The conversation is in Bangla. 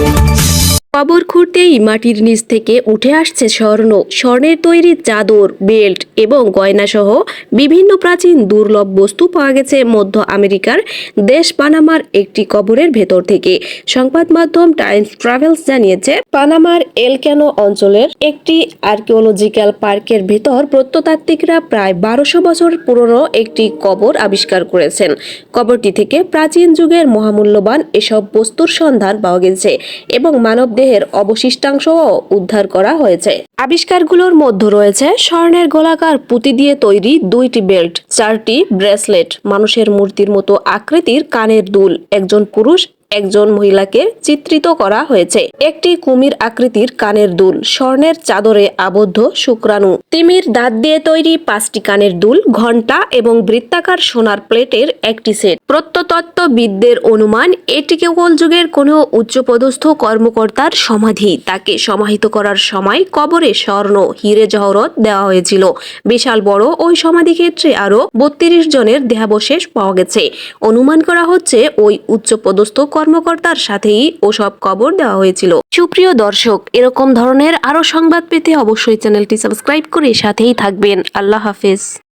Thank you. কবর খুঁড়তেই মাটির নিচ থেকে উঠে আসছে স্বর্ণ, স্বর্ণের তৈরি চাদর, বেল্ট এবং গয়নাসহ বিভিন্ন প্রাচীন দুর্লভ বস্তু পাওয়া গেছে মধ্য আমেরিকার দেশ পানামার একটি কবরের ভেতর থেকে। সংবাদ মাধ্যম টাইমস ট্রাভেলস জানিয়েছে, পানামার এলক্যানো অঞ্চলের একটি আর্কিওলজিক্যাল পার্কের ভেতর প্রত্নতাত্ত্বিকরা প্রায় বারোশো বছর পুরনো একটি কবর আবিষ্কার করেছেন। কবরটি থেকে প্রাচীন যুগের মহামূল্যবান এসব বস্তুর সন্ধান পাওয়া গেছে এবং মানবদেহের অবশিষ্টাংশও উদ্ধার করা হয়েছে। আবিষ্কারগুলোর মধ্যে রয়েছে স্বর্ণের গোলাকার পুঁতি দিয়ে তৈরি দুইটি বেল্ট, চারটি ব্রেসলেট, মানুষের মূর্তির মতো আকৃতির কানের দুল, একজন পুরুষ একজন মহিলাকে চিত্রিত করা হয়েছে। একটি কুমির আকৃতির কানের দুল, স্বর্ণের চাদরে আবদ্ধ শুক্রাণু। তিমির দাঁত দিয়ে তৈরি পাঁচটি কানের দুল, ঘণ্টা এবং বৃত্তাকার সোনার প্লেটের একটি সেট। প্রত্নতত্ত্ববিদদের অনুমান, এটি কেবল যুগের কোনো উচ্চপদস্থ কর্মকর্তার সমাধি। তাকে সমাহিত করার সময় কবরে স্বর্ণ, হিরে জহরত দেওয়া হয়েছিল। বিশাল বড় ওই সমাধি ক্ষেত্রে আরও বত্রিশ জনের দেহাবশেষ পাওয়া গেছে। অনুমান করা হচ্ছে ওই উচ্চপদস্থ কর্মকর্তার সাথেই ওসব কবর দেওয়া হয়েছিল। সুপ্রিয় দর্শক, এরকম ধরনের আরও সংবাদ পেতে অবশ্যই চ্যানেলটি সাবস্ক্রাইব করে সাথেই থাকবেন। আল্লাহ হাফেজ।